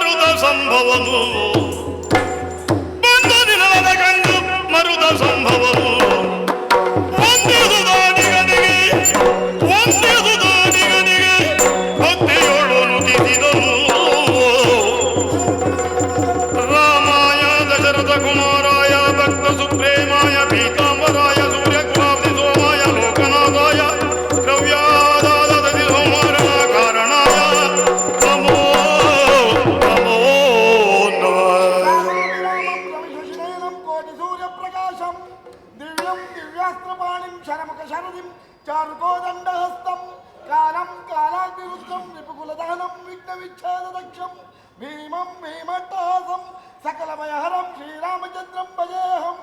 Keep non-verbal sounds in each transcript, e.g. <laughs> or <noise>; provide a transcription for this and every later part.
ಮರುದ ಸಂಭವನು ಬಂದು ನಿಲ್ಲದ ಕಂಡು ಮರುದ ಸಂಭವನು ಶ್ರೀಕ್ಷೇತ್ರದಕ್ಷಂ ಭೀಮಂ ಭೀಮಟ್ಟಹಾಸಂ ಸಕಲಮಯಹರಂ ಶ್ರೀರಾಮಚಂದ್ರಂ ಭಜೇಹಂ.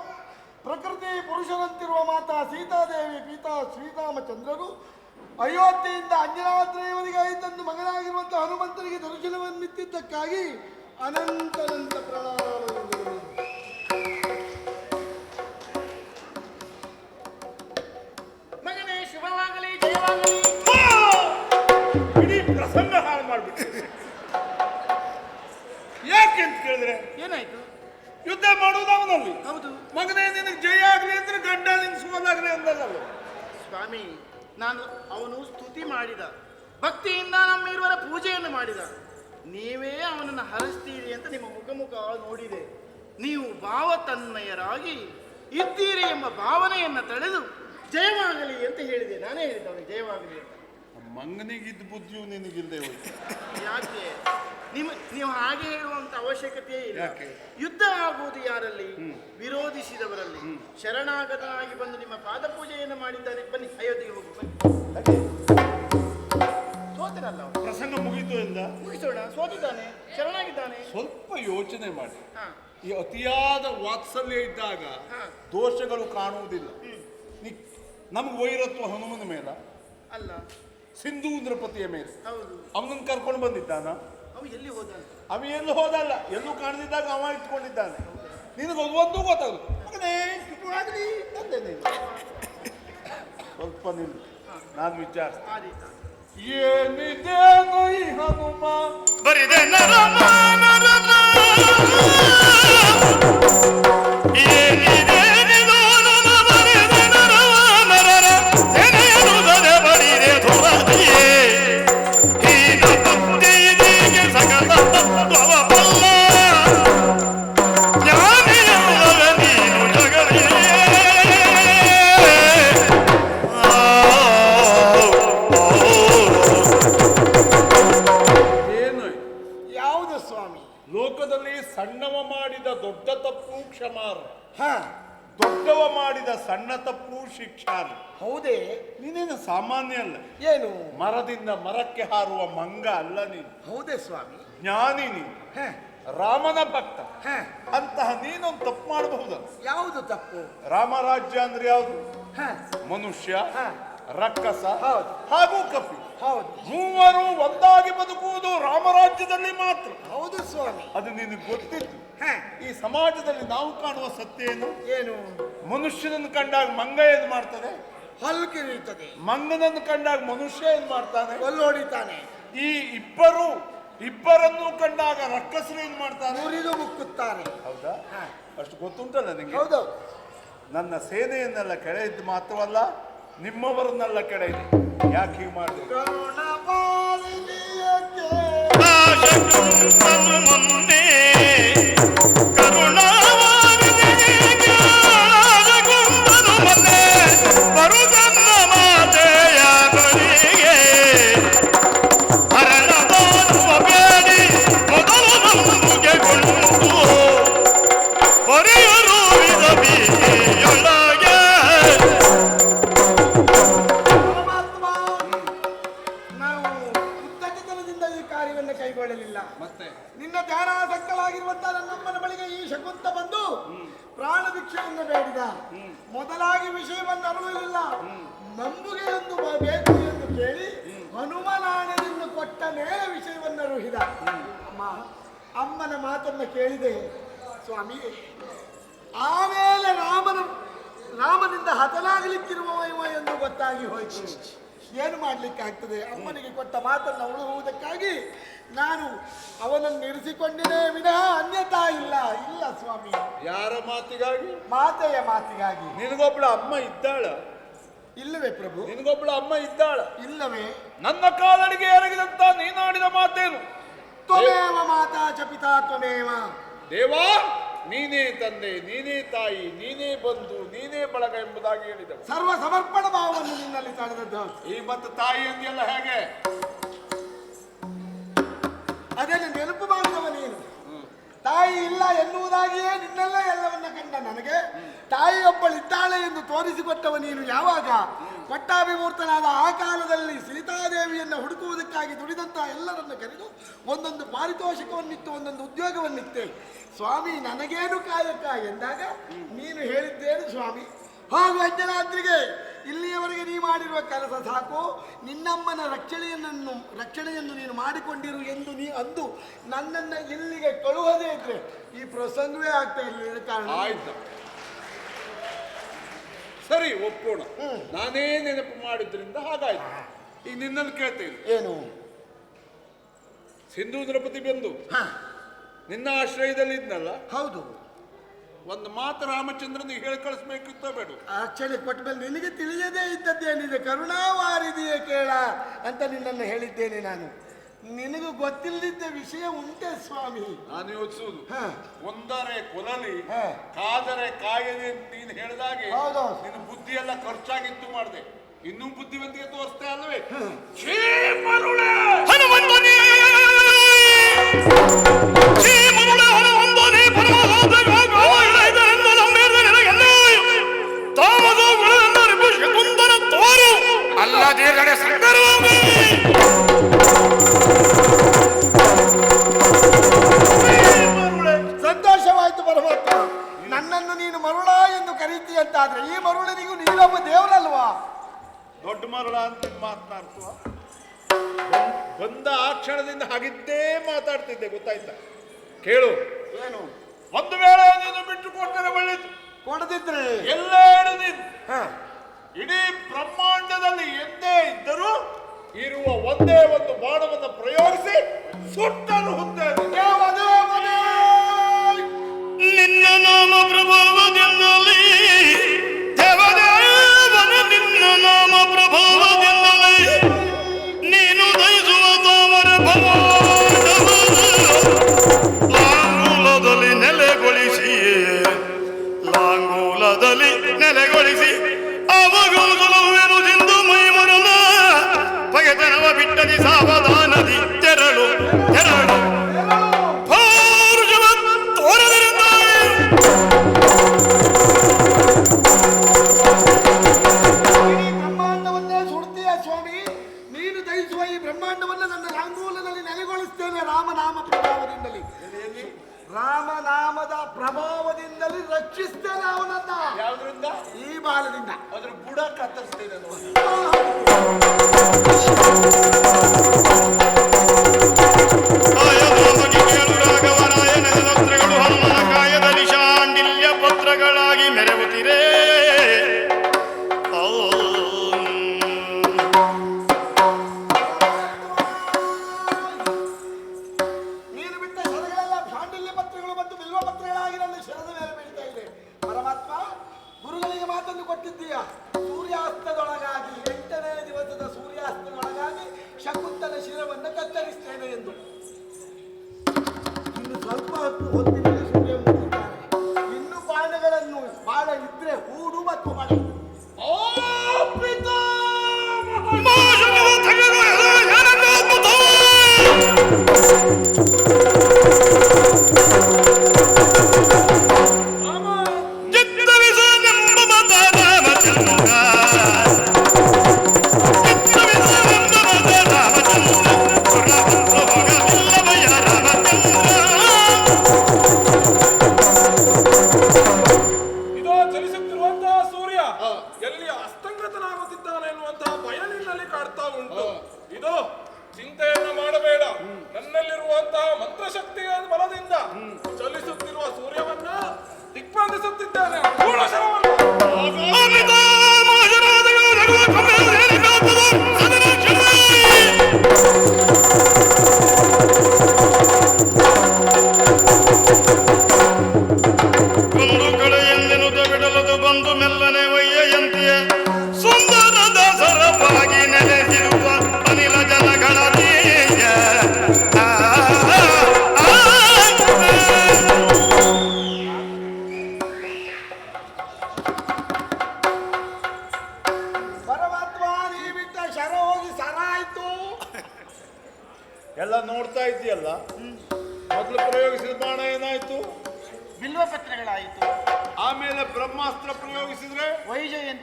ಪ್ರಕೃತಿ ಪುರುಷರಂತಿರುವ ಮಾತಾ ಸೀತಾದೇವಿ ಪೀತಾ ಶ್ರೀರಾಮಚಂದ್ರರು ಅಯೋಧ್ಯೆಯಿಂದ ಅಂಜನಾದ್ರೇವರಿಗೆ ಐತಂದು ಮಗನಾಗಿರುವಂತಹ ಹನುಮಂತನಿಗೆ ದರ್ಶನವನ್ನಿತ್ತಿದ್ದಕ್ಕಾಗಿ ಅನಂತನಂತ ಪ್ರಣಾಮ ಏನಾಯ್ತು? ಯುದ್ಧ ಮಾಡುವುದು ಅವನಲ್ಲಿ. ಹೌದು. ಮಗನೇ ನಿನಗೆ ಜಯ ಆಗಲಿ ಅಂದ್ರೆ ಗಂಡ ನಿನ್ ಸುಮನಾಗ್ಲಿ ಅಂದಲ್ಲ ಸ್ವಾಮಿ ನಾನು ಅವನು ಸ್ತುತಿ ಮಾಡಿದ. ಭಕ್ತಿಯಿಂದ ನಮ್ಮ ಇರುವರ ಪೂಜೆಯನ್ನು ಮಾಡಿದ. ನೀವೇ ಅವನನ್ನು ಹರಿಸ್ತೀರಿ ಅಂತ ನಿಮ್ಮ ಮುಖಮುಖ ನೋಡಿದೆ. ನೀವು ಭಾವತನ್ಮಯರಾಗಿ ಇದ್ದೀರಿ ಎಂಬ ಭಾವನೆಯನ್ನು ತಳೆದು ಜಯವಾಗಲಿ ಅಂತ ಹೇಳಿದೆ. ನಾನೇ ಹೇಳಿದ್ದೆ ಅವನಿಗೆ ಜಯವಾಗಲಿ ಅಂತ. ಮಂಗನಿಗಿದ್ದ ಬುದ್ಧಿಯು ನಿನಗಿಲ್ಲದೆ ಹೋಯ್ತು. ಯಾಕೆ? ನಿಮ್ ನೀವು ಹಾಗೆ ಹೇಳುವಂತ ಅವಶ್ಯಕತೆಯೇ ಇಲ್ಲ. ಯಾಕೆ? ಯುದ್ಧ ಆಗುವುದು ಯಾರಲ್ಲಿ? ವಿರೋಧಿಸಿದವರಲ್ಲಿ. ಶರಣಾಗತನಾಗಿ ಬಂದು ನಿಮ್ಮ ಪಾದ ಪೂಜೆಯನ್ನು ಮಾಡಿದ್ದಾರೆ. ಬನ್ನಿ ಅಯೋಧ್ಯೆಗೆ ಹೋಗಿ ಬನ್ನಿ. ಸೋತಿರಲ್ಲ ಅವನು. ಪ್ರಸಂಗ ಮುಗೀತು ಎಂದ? ಮುಗಿಸೋಣ. ಸೋತಿದ್ದಾನೆ ಶರಣಾಗಿದ್ದಾನೆ. ಸ್ವಲ್ಪ ಯೋಚನೆ ಮಾಡಿ. ಹಾ. ಈ ಅತಿಯಾದ ವಾತ್ಸಲ್ಯ ಇದ್ದಾಗ ಹಾ. ದೋಷಗಳು ಕಾಣುವುದಿಲ್ಲ. ನೀ ನಮ್ಗೆ ವೈರತ್ವ ಹನುಮನ ಮೇಲ. ಅಲ್ಲ. ಸಿಂಧೂಂದ್ರಪತಿಯ ಮೇಲೆ. ಹೌದು. ಅವನನ್ನು ಕರ್ಕೊಂಡು ಬಂದಿದ್ದಾನ? ಅವ ಎಲ್ಲಿ ಹೋದ ಅವ ಎಲ್ಲೂ ಹೋದಲ್ಲ. ಎಲ್ಲೂ ಕಾಣದಿದ್ದಾಗ ಅವ ಇಟ್ಕೊಂಡಿದ್ದಾನೆ. ನಿನಗೆ ಒಂದು ಮಗನೇ ಶುಭವಾಗಲಿ ಅಂದೆ ನೀನು. ಸ್ವಲ್ಪ ನಿಲ್ಲು. ನಾನು ವಿಚಾರ ಏನಿದೆ ಹನುಮ? ಬರಿದೆ ನರಮ ನರಮ. ಶಿಕ್ಷಾರ್ಹ ಹೌದೇ? ನೀನೇನು ಸಾಮಾನ್ಯ ಅಲ್ಲ. ಏನು? ಮರದಿಂದ ಮರಕ್ಕೆ ಹಾರುವ ಮಂಗ ಅಲ್ಲ ನೀನು. ಹೌದೇ ಸ್ವಾಮಿ. ಜ್ಞಾನಿ ನೀನು. ಹ. ರಾಮನ ಭಕ್ತ. ಹ. ಅಂತಹ ನೀನೊಂದು ತಪ್ಪು ಮಾಡಬಹುದ? ಯಾವುದು ತಪ್ಪು? ರಾಮರಾಜ್ಯ ಅಂದ್ರೆ ಯಾವುದು? ಹ. ಮನುಷ್ಯ ಹ. ರಕ್ಕಸ ಹೌದು. ಹಾಗೂ ಕಪಿ ಹೌದು. ಮೂವರು ಒಂದಾಗಿ ಬದುಕುವುದು ರಾಮರಾಜ್ಯದಲ್ಲಿ ಮಾತ್ರ. ಹೌದು ಸ್ವಾಮಿ. ಅದು ನಿನಗೆ ಗೊತ್ತಿತ್ತು. ಹ. ಈ ಸಮಾಜದಲ್ಲಿ ನಾವು ಕಾಣುವ ಸತ್ಯ ಏನು? ಏನು? ಮನುಷ್ಯನನ್ನು ಕಂಡಾಗ ಮಂಗ ಏನ್ ಮಾಡ್ತದೆ? ಹಲ್ಲು ಕಿರೀತದೆ ಮಂಗನನ್ನು ಕಂಡಾಗ ಮನುಷ್ಯ ಏನ್ ಮಾಡ್ತಾನೆ? ಒಲ್ಲೊಡಿತಾನೆ. ಈ ಇಬ್ಬರು ಇಬ್ಬರನ್ನು ಕಂಡಾಗ ರಕ್ಕಸರು ಏನ್ ಮಾಡ್ತಾನೆ ಮುರಿದು ಮುಕ್ಕುತ್ತಾರೆ. ಹೌದಾ? ಅಷ್ಟು ಗೊತ್ತುಂಟಲ್ಲ ನಿಮಗೆ ಹೌದು. ನನ್ನ ಸೇನೆಯನ್ನೆಲ್ಲ ಕೆಳೆಯಿದ್ದು ಮಾತ್ರವಲ್ಲ ನಿಮ್ಮವರನ್ನೆಲ್ಲ ಕೆಳೆಯಿದೆ ಯಾಕೆ ಹೀಗೆ ಮಾಡಿದೆ ಆಗ್ತದೆ ಅಮ್ಮನಿಗೆ ಕೊಟ್ಟ ಮಾತನ್ನು ಉಳುವುದಕ್ಕಾಗಿ ನಾನು ಅವನನ್ನು ಇರಿಸಿಕೊಂಡಿನೇ ವಿನಃ ಅನ್ಯತಾ ಇಲ್ಲ. ಇಲ್ಲ ಸ್ವಾಮಿ. ಯಾರ ಮಾತಿಗಾಗಿ? ಮಾತೆಯ ಮಾತಿಗಾಗಿ. ನಿನಗೊಬ್ಳ ಅಮ್ಮ ಇದ್ದಾಳ? ಇಲ್ಲವೇ ಪ್ರಭು. ನಿನಗೊಬ್ಳ ಅಮ್ಮ ಇದ್ದಾಳ? ಇಲ್ಲವೇ. ನನ್ನ ಕಾಲಡಿಗೆ ಎರಗಿದಂತ ನೀನಾಡಿದ ಮಾತೇನು? ತ್ವಮೇವ ಮಾತಾ ಚಪಿತಾ ಪಿತಾ ತ್ವಮೇವ. ದೇವಾ! ನೀನೇ ತಂದೆ ನೀನೇ ತಾಯಿ ನೀನೇ ಬಂಧು ನೀನೇ ಬಳಗ ಎಂಬುದಾಗಿ ಹೇಳಿದವು. ಸರ್ವ ಸಮರ್ಪಣ ಭಾವವನ್ನು ನಿನ್ನಲ್ಲಿ ತಳೆದದ್ದು ಈ ಮತ್ತು ತಾಯಿ ಅಂದಿಯಲ್ಲ ಹೇಗೆ? ಅದನ್ನು ನೆನಪು ಮಾಡಿದವ ನೀನು? ತಾಯಿ ಇಲ್ಲ ಎನ್ನುವುದಾಗಿಯೇ ನಿನ್ನೆಲ್ಲ ಎಲ್ಲವನ್ನ ಕಂಡ ನನಗೆ ತಾಯಿಯೊಬ್ಬಳಿದ್ದಾಳೆ ಎಂದು ತೋರಿಸಿಕೊಟ್ಟವ ನೀನು ಯಾವಾಗ? ಪಟ್ಟಾಭಿಮೂರ್ತನಾದ ಆ ಕಾಲದಲ್ಲಿ ಸೀತಾದೇವಿಯನ್ನು ಹುಡುಕುವುದಕ್ಕಾಗಿ ದುಡಿದಂತಹ ಎಲ್ಲರನ್ನು ಕರೆದು ಒಂದೊಂದು ಪಾರಿತೋಷಿಕವನ್ನಿತ್ತು ಒಂದೊಂದು ಉದ್ಯೋಗವನ್ನಿತ್ತೆ ಸ್ವಾಮಿ, ನನಗೇನು ಕಾಯಕ ಎಂದಾಗ, ನೀನು ಹೇಳಿದ್ದೇನು ಸ್ವಾಮಿ? ಹೋಗು ಅಂಜನಾದ್ರಿಗೆ ಇಲ್ಲಿಯವರೆಗೆ ನೀ ಮಾಡಿರುವ ಕೆಲಸ ಸಾಕು. ನಿನ್ನಮ್ಮನ ರಕ್ಷಣೆಯನ್ನು ರಕ್ಷಣೆಯನ್ನು ನೀನು ಮಾಡಿಕೊಂಡಿರು ಎಂದು ನೀ ಅಂದು ನನ್ನನ್ನು ಇಲ್ಲಿಗೆ ಕಳುಹದೇ ಇದ್ರೆ ಈ ಪ್ರಸಂಗವೇ ಆಗ್ತಾ ಇರಲಿಲ್ಲ ಕಾರಣ. ಆಯ್ತು. ಸರಿ ಒಪ್ಪೋಣ. ನಾನೇ ನೆನಪು ಮಾಡಿದ್ರಿಂದ ಹಾಗಾಯ್ತು. ಈಗ ನಿನ್ನನ್ನು ಕೇಳ್ತೇನೆ ಏನು? ಸಿಂಧೂ ದ್ರೌಪದಿ ಬಂದು. ನಿನ್ನ ಆಶ್ರಯದಲ್ಲಿ ಇದ್ನಲ್ಲ ಹೌದು. ಒಂದು ಮಾತು ರಾಮಚಂದ್ರನಿಗೆ ಹೇಳಿ ಕಳಿಸ್ಬೇಕಿತ್ತ ಬೇಡ. ಆಕ್ಚುಲಿ ಕೊಟ್ಟ ಮೇಲೆ ನಿನಗೆ ತಿಳಿಯದೇ ಇದ್ದದ್ದೇನಿದೆ? ಕರುಣಾವಾರಿದೆಯೇ ಕೇಳ ಅಂತ ನಿನ್ನನ್ನು ಹೇಳಿದ್ದೇನೆ ನಾನು. ನಿನಗೂ ಗೊತ್ತಿಲ್ಲದಿದ್ದ ವಿಷಯ ಉಂಟೆ ಸ್ವಾಮಿ. ನಾನು ಯೋಚಿಸುವುದು. ಹ, ಒಂದರೆ ಕೊಲಲಿ ಹ. ಕಾದರೆ ಕಾಯದೆ ಅಂತ ನೀನು ಹೇಳಿದಾಗೆ. ನಿನ್ನ ಬುದ್ಧಿ ಎಲ್ಲ ಖರ್ಚಾಗಿತ್ತು ಮಾಡಿದೆ. ಇನ್ನೂ ಬುದ್ಧಿವಂತಿಗೆ ತೋರಿಸ್ತೇ ಅಲ್ವೇ? ಹನುಮಂತನೇ ಶ್ರೀ ಮರುಳ! ಹನುಮಂತನೇ! ಅಲ್ಲದಿರಡೆ ಸಂಗರವಾಗಿ. ಸಂತೋಷವಾಯ್ತು ಪರಮಾತ್ಮ. ನನ್ನನ್ನು ನೀನು ಮರುಳ ಎಂದು ಕರೀತೀಯಂತಾದ್ರೆ ಈ ಮರುಳನಿಗೂ ನೀನೊಬ್ಬ ದೇವರಲ್ವಾ? ದೊಡ್ಡ ಮರುಳ ಅಂತ ಮಾತನಾಡ್ತುವ ಬಂದ ಆ ಕ್ಷಣದಿಂದ ಹಾಗಿದ್ದೇ ಮಾತಾಡ್ತಿದ್ದೆ ಗೊತ್ತಾಯ್ತಾ? ಕೇಳು. ಏನು? ಒಂದು ವೇಳೆ ನೀನು ಬಿಟ್ಟು ಕೊಟ್ಟರೆ ಒಳ್ಳೆಯದು ಕೊಡದಿದ್ರೆ? ಎಲ್ಲ ನೀನು. ಹ, ಇಡೀ ಬ್ರಹ್ಮಾಂಡದಲ್ಲಿ ಎಂದೇ ಇದ್ದರೂ ಇರುವ ಒಂದೇ ಒಂದು ಬಾಣವನ್ನು ಪ್ರಯೋಗಿಸಿ ಸುಟ್ಟನು ಹುದ್ದೆ! ನಿನ್ನ ನಾಮ ಪ್ರಭಾವದಿಂದಲೇ ಇದೋ দিকে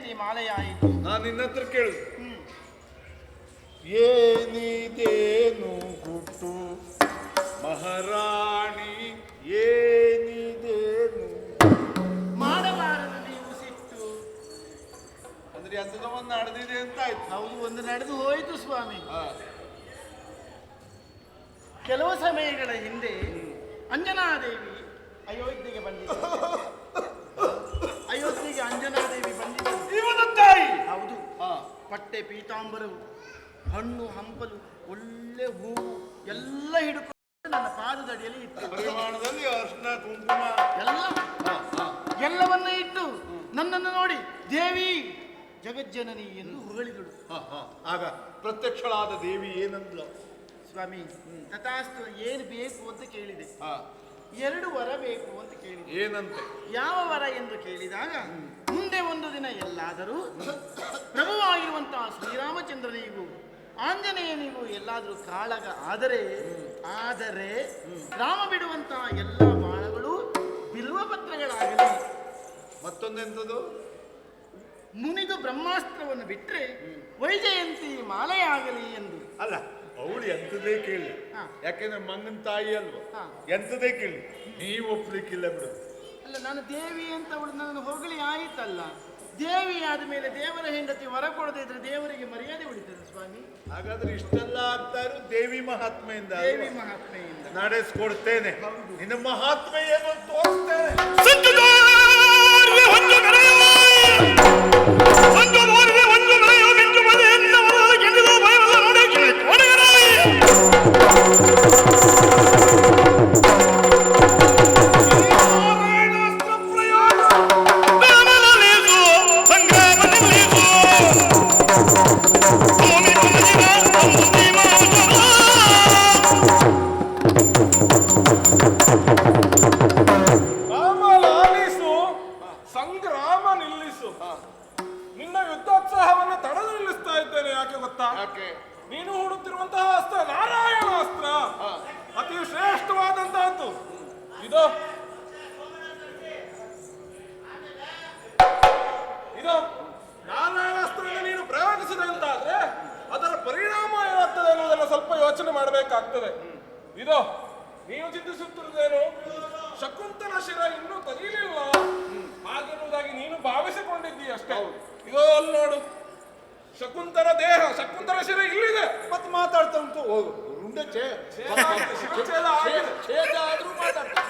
ವೈಜಯಂತಿ ಮಾಲೆಯಾಯಿತು ನಾನು ನಿನ್ನ ಹತ್ರ ಕೇಳು ಏನಿದೇನು ಹುಟ್ಟು? ಮಹಾರಾಣಿ ಏನಿದೇನು? ಮಾಡಬಾರದು ನೀವು ಸಿಟ್ಟು. ಅಂದ್ರೆ ಎಂತದವನ್ನ ನಡೆದಿದೆ ಅಂತ ಆಯ್ತು. ಹೌದು ಒಂದು ನಡೆದು ಹೋಯಿತು ಸ್ವಾಮಿ. ಹಾ. ಕೆಲವು ಸಮಯಗಳ ಹಿಂದೆ ಅಂಜನಾದೇವಿ ಅಯೋಧ್ಯೆಗೆ ಬಂದಿದ್ದ. <laughs> ಅಯೋಧ್ಯೆಗೆ ಅಂಜನಾದೇವಿ ಬಂದಿದ್ದರು ಇವನ ತಾಯಿ ಹೌದು ಹಾ. ಪಟ್ಟೆ ಪೀತಾಂಬರವು ಹಣ್ಣು ಹಂಪಲು ಒಳ್ಳೆ ಹೂವು ಎಲ್ಲ ಹಿಡ್ಕೊಂಡು ನನ್ನ ಪಾದದಡಿಯಲ್ಲಿ ಇಟ್ಟು ಪರಿಮಾಣದಲ್ಲಿ ಅರ್ಶನ ಕುಂಕುಮ ಎಲ್ಲ. ಎಲ್ಲವನ್ನ ಇಟ್ಟು ನನ್ನನ್ನು ನೋಡಿ ದೇವಿ ಜಗಜ್ಜನನಿ ಎಂದು ಹೊಗಳಿದಳು. ಆಗ ಪ್ರತ್ಯಕ್ಷಳಾದ ದೇವಿ ಏನಂದ್ಲು ಸ್ವಾಮಿ ತಥಾಸ್ತು ಏನು ಬೇಕು ಅಂತ ಕೇಳಿದೆ. ಎರಡು ವರ ಬೇಕು ಅಂತ ಕೇಳಿದೆ ಏನಂತೆ ಯಾವ ವರ ಎಂದು ಕೇಳಿದಾಗ ಮುಂದೆ ಒಂದು ದಿನ ಎಲ್ಲಾದರೂ ಪ್ರಭುವಾಗಿರುವಂತಹ ಶ್ರೀರಾಮಚಂದ್ರನಿಗೂ ಆಂಜನೇಯನಿಗೂ ಎಲ್ಲಾದರೂ ಕಾಳಗ ಆದರೆ ಆದರೆ ರಾಮ ಬಿಡುವಂತಹ ಎಲ್ಲ ಬಾಣಗಳು ಬಿಲ್ವ ಪತ್ರಗಳಾಗಲಿ ಮತ್ತೊಂದೆಂತದು? ಮುನಿದು ಬ್ರಹ್ಮಾಸ್ತ್ರವನ್ನು ಬಿಟ್ಟರೆ ವೈಜಯಂತಿ ಮಾಲೆಯಾಗಲಿ ಎಂದು. ಅಲ್ಲ ಅವಳು ಎಂತದೇ ಕೇಳಿ. ಯಾಕೆಂದ್ರೆ ಮಂಗನ ತಾಯಿ ಅಲ್ವಾ? ಎಂಥದೇ ಎಂತದೇ ಕೇಳಿ. ನೀವು ಒಪ್ಲಿಕ್ಕಿಲ್ಲ ಬಿಡು. ಅಲ್ಲ ನಾನು ದೇವಿ ಅಂತ ಅವಳು ನನ್ನ ಹೊಗಳಿ ಆಯಿತಲ್ಲ. ದೇವಿ ಆದ ಮೇಲೆ ದೇವರ ಹೆಂಡತಿ ವರ ಕೊಡದಿದ್ರೆ ದೇವರಿಗೆ ಮರ್ಯಾದೆ ಉಳಿತದೆ ಸ್ವಾಮಿ? ಹಾಗಾದ್ರೆ ಇಷ್ಟೆಲ್ಲ ಆಗ್ತಾ ಇರೋ ದೇವಿ ಮಹಾತ್ಮೆಯಿಂದ ದೇವಿ? ಮಹಾತ್ಮೆಯಿಂದ. ನಡೆಸ್ಕೊಡ್ತೇನೆ. ನಿನ್ನ ಮಹಾತ್ಮೆ ಏನು ಅಂತ ತೋರಿಸ್ತೇನೆ ಸಂಗ್ರಾಮ ನಿಲ್ಲಿಸು. ನಿನ್ನ ಯುದ್ಧೋತ್ಸಾಹವನ್ನು ತಡೆದು ನಿಲ್ಲಿಸ್ತಾ ಇದ್ದೇನೆ ಯಾಕೆ ಗೊತ್ತಾ? ನೀನು ಹೂಡುತ್ತಿರುವಂತಹ ಅಸ್ತ್ರ ನಾರಾಯಣ ಅಸ್ತ್ರ. ಅತಿ ಶ್ರೇಷ್ಠವಾದಂತಹದ್ದು. ಇದು. ಇದು. ನಾರಾಯಣಾಸ್ತ್ರವನ್ನು ನೀನು ಪ್ರಯೋಗಿಸಿದೆ ಅಂತಾದ್ರೆ ಅದರ ಪರಿಣಾಮ ಏನಾಗ್ತದೆ ಅನ್ನೋದನ್ನ ಸ್ವಲ್ಪ ಯೋಚನೆ ಮಾಡಬೇಕಾಗ್ತದೆ. ಇದು. ನೀವು ಚಿಂತಿಸುತ್ತಿರುವುದೇನು ಶಕುಂತಲ ಶಿರ ಇನ್ನೂ ತಗಿಲಿಲ್ಲ ಹಾಗೆನ್ನುವುದಾಗಿ ನೀನು ಭಾವಿಸಿಕೊಂಡಿದ್ದೀಯ ಅಷ್ಟೇ ಇದು ಅಲ್ಲಿ ನೋಡು ಶಕುಂತಲ ದೇಹ ಶಕುಂತರ ಶಿರ ಇಲ್ಲಿದೆ ಮತ್ತೆ ಮಾತಾಡ್ತಾ ಉಂಟು ಹೋಗು ಚೇ ಶಿರಚ್ಛೇದ ಆಗಿದೆ. ಛೇದ ಆದ್ರೂ ಮಾತಾಡ್ತಾ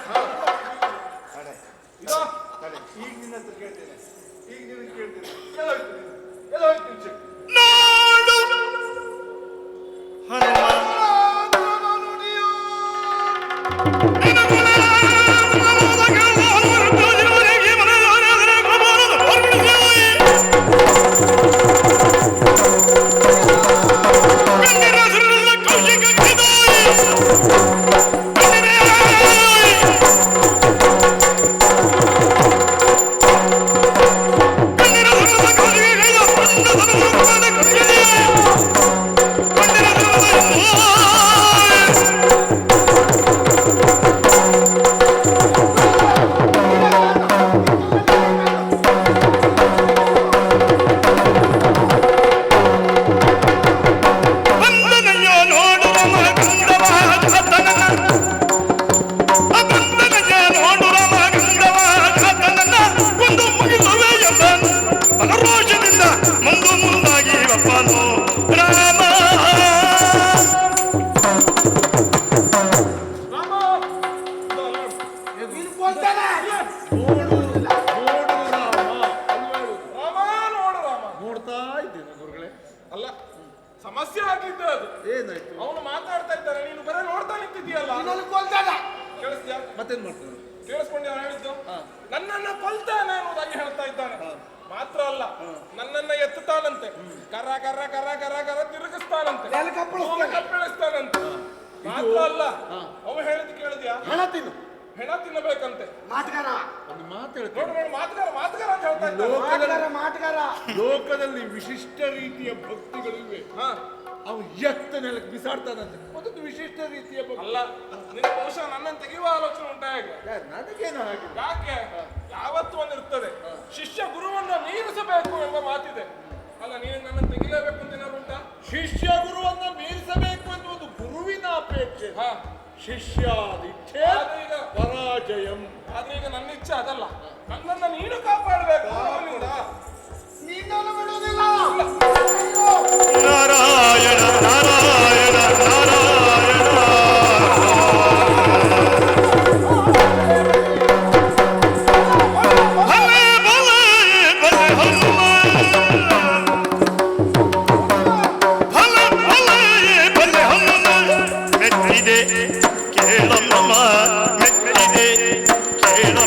ಇದು ಈಗ ನಿನ್ನ ಹತ್ರ ಕೇಳ್ತೇನೆ ಈಗ ನಿನ್ನ ಕೇಳ್ತೇನೆ ಎಲ್ಲ ಹೋಯ್ತು ಎಲ್ಲ ಹೋಯ್ತು? ನಾಡು ಹನುಮ ಇದ್ದೇನೆ ಗುರುಗಳೇ. ಅಲ್ಲ ಸಮಸ್ಯೆ ಆಗಿದ್ದ ಅದು. ಏನಾಯ್ತು? ಅವನು ಮಾತಾಡ್ತಾ ಇದ್ದಾರೆ ನೀನು ಬರೀ ನೋಡ್ತಾ ನಿಂತಿದ್ದೀಯಲ್ಲ. ನಿನ್ನನ್ನು ಕೊಲ್ತಾನ ಕೇಳಿಸ್ತೀಯಾ? ಮತ್ತೇನ್ ಮಾಡ್ತಾನೆ ಕೇಳಿಸ್ಕೊಂಡು ಅವನು ಹೇಳಿದ್ದು? ನನ್ನನ್ನ ಕೊಲ್ತಾನೆ ಅನ್ನೋದಾಗಿ ಹೇಳ್ತಾ ಇದ್ದಾನೆ. ಮಾತ್ರ ಅಲ್ಲ ನನ್ನನ್ನ ಎತ್ತುತ್ತಾನಂತೆ. ಕರ ಕರ ಕರ ಕರ ಕರ ತಿರುಗಿಸ್ತಾನಂತೆ. ಕಪ್ಪಳಿಸ್ತಾನಂತೆ. ಮಾತ್ರ ಅಲ್ಲ ಅವನು ಹೇಳಿದ್ ಕೇಳಿದ್ಯಾ? ಹಣ ತಿನ್ನು. ಹೆಣ ತಿನ್ನಬೇಕಂತೆ. ಮಾತುಗಾರ. ಒಂದು ಮಾತು ಹೇಳ್ತೇನೆ. ನೋಡಿ ನೋಡು ಮಾತುಗಾರ ಮಾತುಗಾರ ಅಂತ ಹೇಳ್ತಾ ಲೋಕದಲ್ಲಿ ವಿಶಿಷ್ಟ ರೀತಿಯ ಭಕ್ತಿಗಳಿವೆ. ಹಾ. ಅವು ಎತ್ತ ನೆಲಕ್ಕೆ ಬಿಸಾಡ್ತಾನಂತೆ. ಅದೊಂದು ವಿಶಿಷ್ಟ ರೀತಿಯ ಭಕ್ತಿ. ಅಲ್ಲ ನಿನ್ನ ಬಹುಶಃ ನನ್ನನ್ನು ತೆಗೆಯುವ ಆಲೋಚನೆ ಉಂಟಾ ಹೇಗೆ? ಯಾರು ನನಗೇನು ಹಾಗೆ? ಯಾಕೆ? ಯಾವತ್ತು ಒಂದು ಇರ್ತದೆ ಶಿಷ್ಯ ಗುರುವನ್ನ ಮೀರಿಸಬೇಕು ಎಂಬ ಮಾತಿದೆ. ಅಲ್ಲ ನೀನು ನನ್ನನ್ನು ತೆಗಿಲೇಬೇಕು ಅಂತ ಏನಾದ್ರು ಉಂಟಾ? ಶಿಷ್ಯ ಗುರುವನ್ನ ಮೀರಿಸಬೇಕು ಎನ್ನುವುದು ಗುರುವಿನ ಅಪೇಕ್ಷೆ. ಹಾ. ಶಿಷ್ಯಾದಿಚ್ಛೆ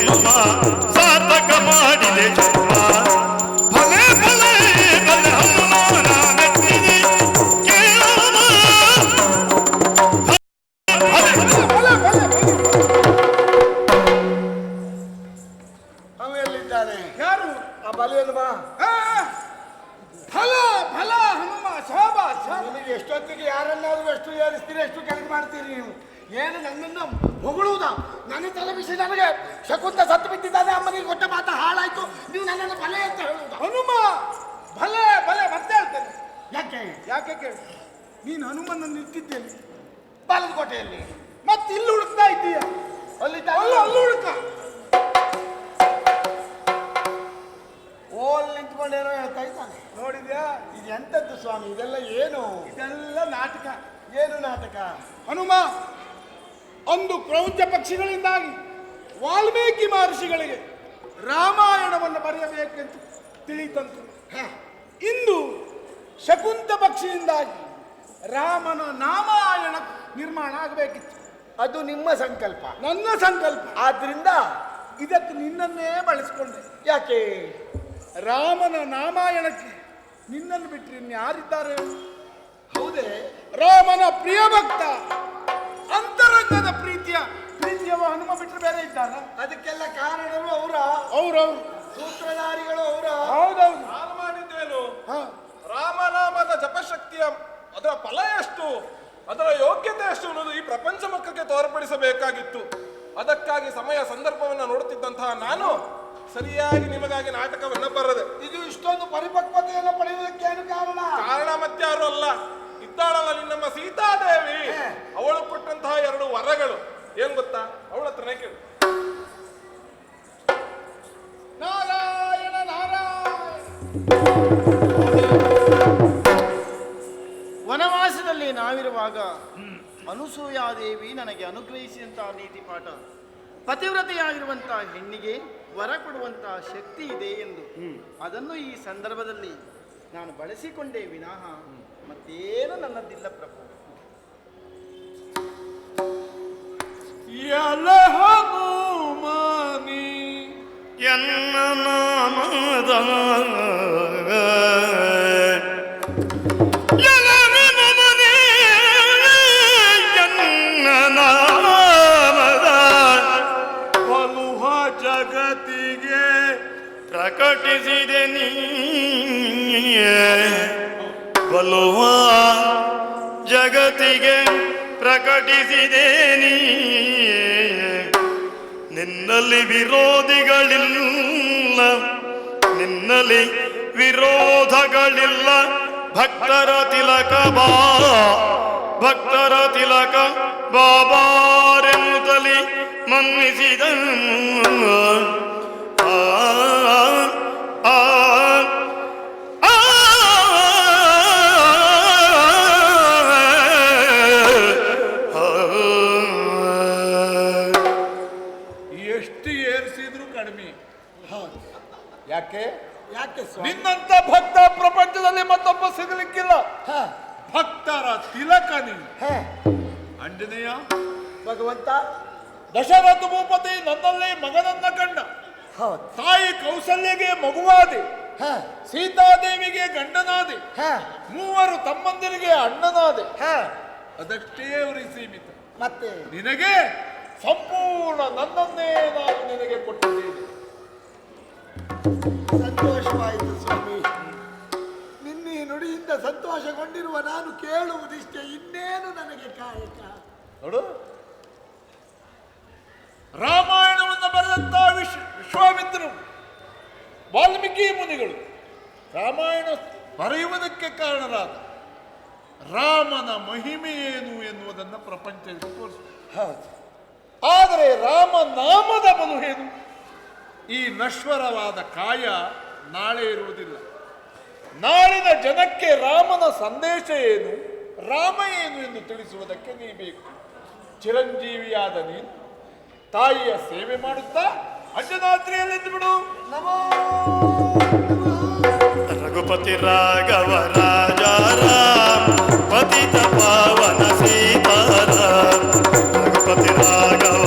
ಮಾಡಿದೆ ಜನ್ಮ ಭಲೆ ಒಂದು ಕ್ರೌಂಚ ಪಕ್ಷಿಗಳಿಂದಾಗಿ ವಾಲ್ಮೀಕಿ ಮಹರ್ಷಿಗಳಿಗೆ ರಾಮಾಯಣವನ್ನು ಬರೆಯಬೇಕೆಂತ ತಿಳಿತಂತು. ಹ, ಇಂದು ಶಕುಂತ ಪಕ್ಷಿಯಿಂದಾಗಿ ರಾಮನ ನಾಮಾಯಣ ನಿರ್ಮಾಣ ಆಗಬೇಕಿತ್ತು. ಅದು ನಿಮ್ಮ ಸಂಕಲ್ಪ. ನನ್ನ ಸಂಕಲ್ಪ. ಆದ್ರಿಂದ ಇದಕ್ಕೆ ನಿನ್ನನ್ನೇ ಬಳಸಿಕೊಂಡೆ. ಯಾಕೆ? ರಾಮನ ನಾಮಾಯಣಕ್ಕೆ ನಿನ್ನನ್ನು ಬಿಟ್ಟರೆ ಇನ್ಯಾರಿದ್ದಾರೆ? ಹೌದೇ. ರಾಮನ ಪ್ರಿಯ ಭಕ್ತ ತೋರ್ಪಡಿಸಬೇಕಾಗಿತ್ತು ಅದಕ್ಕಾಗಿ ಸಮಯ ಸಂದರ್ಭವನ್ನು ನೋಡುತ್ತಿದ್ದಂತಹ ನಾನು ಸರಿಯಾಗಿ ನಿಮಗಾಗಿ ನಾಟಕವನ್ನು ಬರದೆ. ಇದು ಇಷ್ಟೊಂದು ಪರಿಪಕ್ವತೆಯನ್ನು ಪಡೆಯುವುದಕ್ಕೆ ಏನು ಕಾರಣ? ಕಾರಣ ಯಾರು ಅಲ್ಲ. ಇದ್ದಾಳಲ್ಲ ನಿನ್ನಮ್ಮ ಸೀತಾದೇವಿ. ಅವಳು ಕೊಟ್ಟಂತಹ ಎರಡು ವರಗಳು. ಏನ್ ಗೊತ್ತಾ? ಅವಳ ಹತ್ರನೇ ಕೇಳು. ನಾರಾಯಣ ನಾರಾಯಣ. ವನವಾಸದಲ್ಲಿ ನಾವಿರುವಾಗ ಅನುಸೂಯಾದೇವಿ ನನಗೆ ಅನುಗ್ರಹಿಸಿದಂತಹ ನೀತಿ ಪಾಠ. ಪತಿವ್ರತೆಯಾಗಿರುವಂತಹ ಹೆಣ್ಣಿಗೆ ವರ ಕೊಡುವಂತಹ ಶಕ್ತಿ ಇದೆ ಎಂದು. ಅದನ್ನು ಈ ಸಂದರ್ಭದಲ್ಲಿ ನಾನು ಬಳಸಿಕೊಂಡೇ ವಿನಃ ಮತ್ತೇನು ನನ್ನದಿಲ್ಲ ಪ್ರಭು. ಎನ್ನ ನಾಮದ ಬಲುವ ಜಗತ್ತಿಗೆ ಪ್ರಕಟಿಸಿದೆ ನೀ ನಿನ್ನಲ್ಲಿ ವಿರೋಧಿಗಳಿಲ್ಲ, ನಿನ್ನಲ್ಲಿ ವಿರೋಧಗಳಿಲ್ಲ. ಭಕ್ತರ ತಿಲಕ ಬಾ, ಭಕ್ತರ ತಿಲಕ ಬಾಬಾರೆಂತಲಿ ಮನ್ನಿಸಿದ. ಆ. ಎಷ್ಟು ಏರಿಸಿದ್ರು ಕಡಿಮೆ. ಯಾಕೆ? ಯಾಕೆ ನಿನ್ನಂತ ಭಕ್ತ ಪ್ರಪಂಚದಲ್ಲಿ ಮತ್ತೊಬ್ಬ ಸಿಗಲಿಕ್ಕಿಲ್ಲ. ಭಕ್ತರ ತಿಲಕ ನೀನು. ಆಂಜನೇಯ? ಭಗವಂತ. ದಶರಥ ಭೂಪತಿ ನನ್ನಲ್ಲಿ ಮಗನನ್ನ ಕಂಡ. ಹೌದು. ತಾಯಿ ಕೌಸಲ್ಯಗೆ ಮಗುವಾದೆ. ಹ. ಸೀತಾದೇವಿಗೆ ಗಂಡನಾದೆ. ಹ. ಮೂವರು ತಮ್ಮಂದಿರಿಗೆ ಅಣ್ಣನಾದೆ. ಹ. ಅದಷ್ಟೇ ಅವರಿಗೆ ಸೀಮಿತ. ಮತ್ತೆ? ನಿನಗೆ ಸಂಪೂರ್ಣ ನನ್ನನ್ನೇ ನಾನು ನಿನಗೆ ಕೊಟ್ಟಿದ್ದೇನೆ. ಸಂತೋಷವಾಯಿತು ಸ್ವಾಮಿ. ನಿನ್ನೆ ನುಡಿಯಿಂದ ಸಂತೋಷಗೊಂಡಿರುವ ನಾನು ಕೇಳುವುದಿಷ್ಟೇ ಇನ್ನೇನು ನನಗೆ ಕಾಯಕ? ನೋಡು ರಾಮಾಯಣವನ್ನು ಬರೆದಂತ ವಿಶ್ ವಿಶ್ವಾಮಿತ್ರರು, ವಾಲ್ಮೀಕಿ ಮುನಿಗಳು ರಾಮಾಯಣ ಬರೆಯುವುದಕ್ಕೆ ಕಾರಣರಾದ ರಾಮನ ಮಹಿಮೆ ಏನು ಎನ್ನುವುದನ್ನು ಪ್ರಪಂಚಕ್ಕೆ ಹೌದು ಆದರೆ ರಾಮ ನಾಮದ ಬಲು ಏನು ಈ ನಶ್ವರವಾದ ಕಾಯ ನಾಳೆ ಇರುವುದಿಲ್ಲ. ನಾಳಿನ ಜನಕ್ಕೆ ರಾಮನ ಸಂದೇಶ ಏನು, ರಾಮ ಏನು ಎಂದು ತಿಳಿಸುವುದಕ್ಕೆ ನೀ ಬೇಕು. ಚಿರಂಜೀವಿಯಾದ ನೀನು ತಾಯಿಯ ಸೇವೆ ಮಾಡುತ್ತಾ ಅಂಜನಾದ್ರಿಯಲ್ಲಿ ಬಿಡು ರಘುಪತಿ ರಾಘವ ರಾಜ ರಾಮ ಪತಿತ ಪಾವನ ರಘುಪತಿ ರಾಘವ